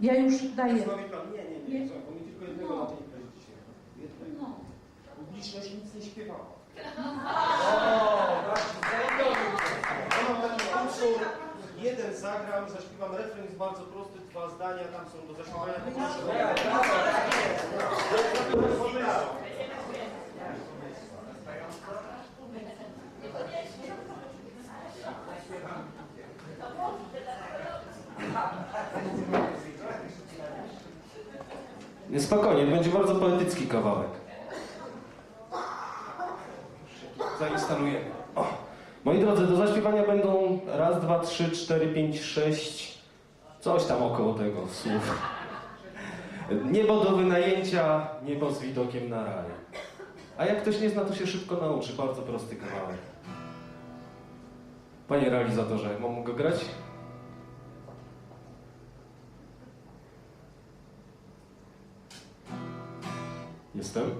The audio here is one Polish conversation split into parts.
Ja już daję. Zrobi pan? Nie, nie, nie, Nie. nie. bo mi tylko jednego No. na tej imprezie dzisiaj. Jednego. No. Publiczność nic nie śpiewała. O, właśnie, zajebiony. Ja mam taki utwór, jeden zagram, zaśpiewam, refren jest bardzo prosty, dwa zdania tam są do zaśpiewania. Poproszę. Nie, spokojnie, będzie bardzo poetycki kawałek. Zainstalujemy. O. Moi drodzy, do zaśpiewania będą raz, dwa, trzy, cztery, pięć, sześć, coś tam około tego słów. Niebo do wynajęcia, niebo z widokiem na raj. A jak ktoś nie zna, to się szybko nauczy. Bardzo prosty kawałek. Panie realizatorze, mam go grać? Jestem.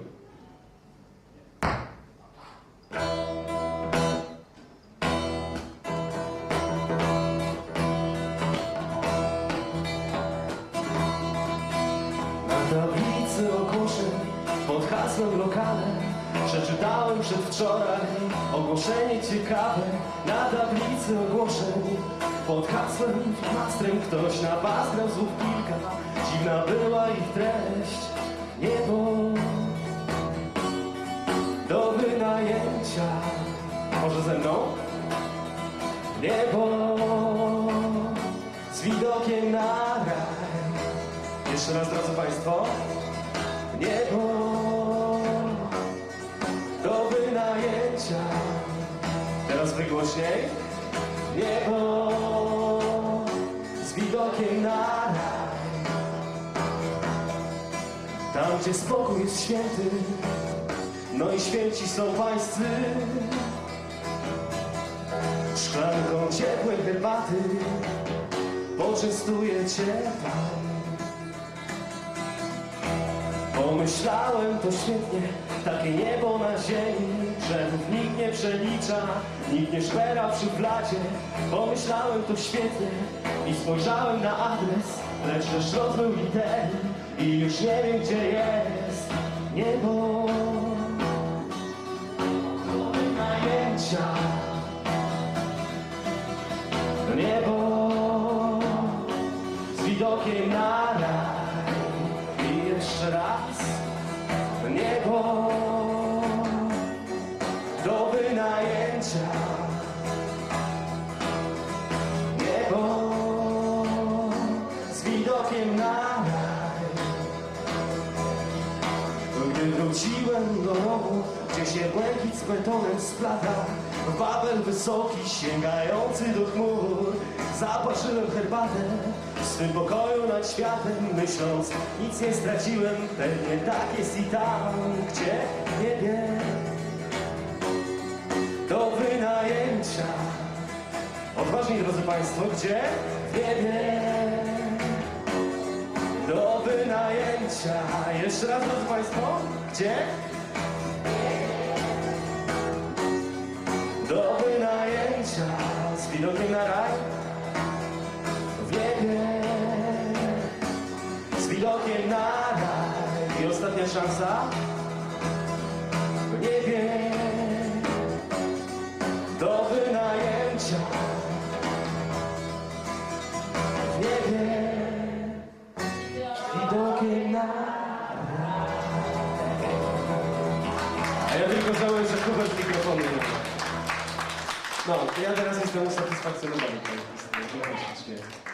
Na tablicy ogłoszeń pod hasłem lokale Przeczytałem przedwczoraj ogłoszenie ciekawe Na tablicy ogłoszeń pod hasłem mastrem Ktoś napastrał słów kilka Dziwna była ich treść Niebo do wynajęcia. Może ze mną? Niebo z widokiem na raj. Jeszcze raz, drodzy Państwo. Niebo do wynajęcia. Teraz wygłośniej Niebo z widokiem na raj. Tam, gdzie spokój jest święty No i święci są pańscy. Szklanką ciepłej herbaty Poczęstuję Cię Pan. Pomyślałem to świetnie Takie niebo na ziemi Drzewów nikt nie przelicza Nikt nie szpera przy blacie. Pomyślałem to świetnie I spojrzałem na adres Lecz też rozmył litery I już nie wiem gdzie jest Niebo Niebo z widokiem na raj. I jeszcze raz Niebo do wynajęcia. Niebo z widokiem na raj wróciłem do rowu, gdzie się błękit z betonem splata Babel wysoki, sięgający do chmur Zaparzyłem herbatę w swym pokoju nad światem Myśląc, nic nie straciłem, pewnie tak jest i tam Gdzie? Nie wiem Do wynajęcia Odważniej, drodzy Państwo, gdzie? Nie wiem Jeszcze raz, drodzy Państwo, gdzie? Do wynajęcia z widokiem na raj w niebie. Z widokiem na raj. I ostatnia szansa w niebie. Mikrofonu nie ma. No, to ja teraz jestem usatysfakcjonowany. tą.